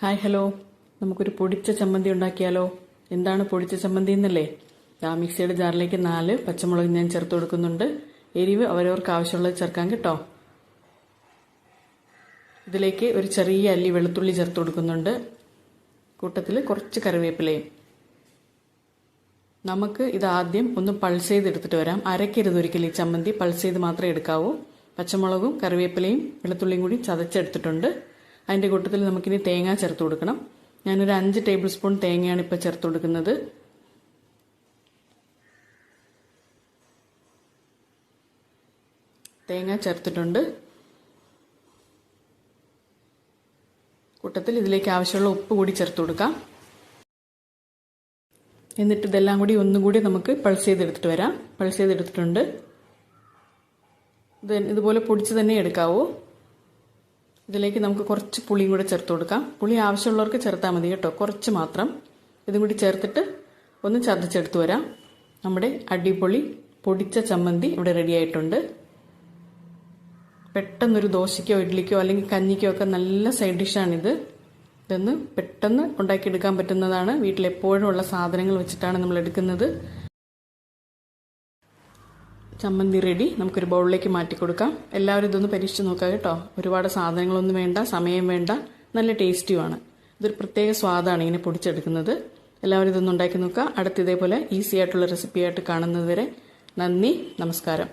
Hi hello. നമുക്കൊരു പൊടിച്ച ചമ്മന്തി ഉണ്ടാക്കിയാലോ? എന്താണ് പൊടിച്ച ചമ്മന്തി എന്നല്ലേ? ആ മിക്സിയുടെ ജാറിലേക്ക് നാല് പച്ചമുളക് ഞാൻ ചേർത്ത് കൊടുക്കുന്നുണ്ട്. എരിവ് അവരവർക്ക് ആവശ്യമുള്ളത് ചേർക്കാൻ കേട്ടോ. ഇതിലേക്ക് ഒരു ചെറിയ അല്ലി വെളുത്തുള്ളി ചേർത്ത് കൊടുക്കുന്നുണ്ട്. കൂട്ടത്തിൽ കുറച്ച് കറിവേപ്പിലയും. നമുക്ക് ഇത് ആദ്യം ഒന്ന് പൾസ് ചെയ്ത് എടുത്തിട്ട് വരാം. അരക്കരുത് ഒരിക്കലും ഈ ചമ്മന്തി പൾസ് ചെയ്ത് മാത്രമേ എടുക്കാവൂ. പച്ചമുളകും കറിവേപ്പിലയും വെളുത്തുള്ളിയും കൂടി ചതച്ചെടുത്തിട്ടുണ്ട്. അതിന്റെ കൂട്ടത്തിൽ നമുക്കിനി തേങ്ങ ചേർത്ത് കൊടുക്കണം. ഞാനൊരു അഞ്ച് ടേബിൾ സ്പൂൺ തേങ്ങയാണ് ഇപ്പോൾ ചേർത്ത് കൊടുക്കുന്നത്. തേങ്ങ ചേർത്തിട്ടുണ്ട്. കൂട്ടത്തിൽ ഇതിലേക്ക് ആവശ്യമുള്ള ഉപ്പ് കൂടി ചേർത്ത് കൊടുക്കാം. എന്നിട്ട് ഇതെല്ലാം കൂടി ഒന്നുകൂടി നമുക്ക് പൾസ് ചെയ്തെടുത്തിട്ട് വരാം. പൾസ് ചെയ്തെടുത്തിട്ടുണ്ട്. ഇത് ഇതുപോലെ പൊടിച്ച് തന്നെ എടുക്കാവൂ. ഇതിലേക്ക് നമുക്ക് കുറച്ച് പുളിയും കൂടെ ചേർത്ത് കൊടുക്കാം. പുളി ആവശ്യമുള്ളവർക്ക് ചേർത്താൽ മതി കേട്ടോ. കുറച്ച് മാത്രം. ഇതും കൂടി ചേർത്തിട്ട് ഒന്ന് ചതച്ചെടുത്ത് വരാം. നമ്മുടെ അടിപൊളി പൊടിച്ച ചമ്മന്തി ഇവിടെ റെഡി ആയിട്ടുണ്ട്. പെട്ടെന്നൊരു ദോശയ്ക്കോ ഇഡ്ഡലിക്കോ അല്ലെങ്കിൽ കഞ്ഞിക്കോ ഒക്കെ നല്ല സൈഡ് ഡിഷാണിത് ഇതൊന്ന് പെട്ടെന്ന് ഉണ്ടാക്കിയെടുക്കാൻ പറ്റുന്നതാണ്. വീട്ടിലെപ്പോഴും ഉള്ള സാധനങ്ങൾ വെച്ചിട്ടാണ് നമ്മൾ എടുക്കുന്നത്. ചമ്മന്തി റെഡി നമുക്കൊരു ബൗളിലേക്ക് മാറ്റി കൊടുക്കാം. എല്ലാവരും ഇതൊന്ന് പരീക്ഷിച്ച് നോക്കാം കേട്ടോ. ഒരുപാട് സാധനങ്ങളൊന്നും വേണ്ട സമയം വേണ്ട നല്ല ടേസ്റ്റിയുമാണ് ഇതൊരു പ്രത്യേക സ്വാദാണ് ഇങ്ങനെ പൊടിച്ചെടുക്കുന്നത്. എല്ലാവരും ഇതൊന്നും ഉണ്ടാക്കി നോക്കുക. അടുത്ത ഇതേപോലെ ഈസി ആയിട്ടുള്ള കാണുന്നത് വരെ നന്ദി നമസ്കാരം.